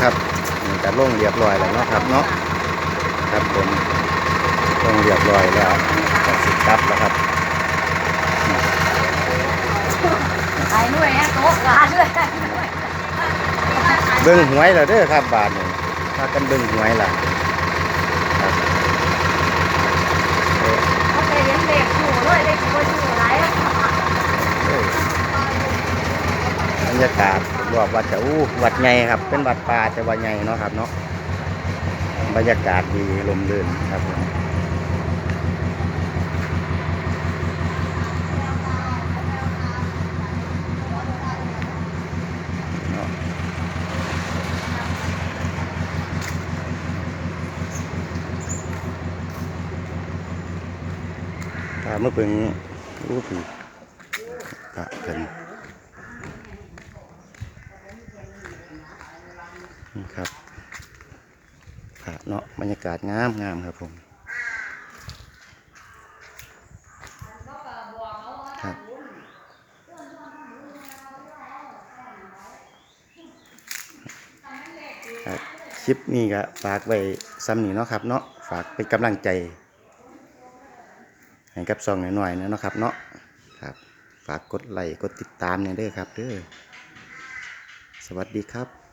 ครับนี่ก็ลงเรียบร้อยแล้วเนาะครับเนาะครับผมลงเรียบร้อยแล้วก็สิกลับแล้วครับไอ้หน่วยอะโต๊ะร้านด้วยเบิ่งหวยแล้วเด้อครับบาทนี่ถ้ากันเบิ่งหวยล่ะครับเออ เขาไปเลี้ยงเด็กอยู่ด้วยเด็กอยู่อยู่ไรอะ เอ้ยบ รรยากาศรอบวัดจะอู้วัดใหญ่ครับ เป็นวัดป่าแต่ว่าใหญ่เนาะครับเนาะบรรยากาศดีลมลื่นครับผมเนาะถ้าเมื่อเพิ่งรู้ผีพระเพิ่น นี่ครับพระเนาะบรรยากาศงามงามครับผมครับครับคลิปนี้ก็ฝากไว้ซ้ำนี้เนาะครับเนาะฝากเป็นกำลังใจให้กับซองหน่อยๆนะเนาะครับเนาะครับฝากกดไลค์กดติดตามเนี่ยเด้อครับเด้อสวัสดีครับ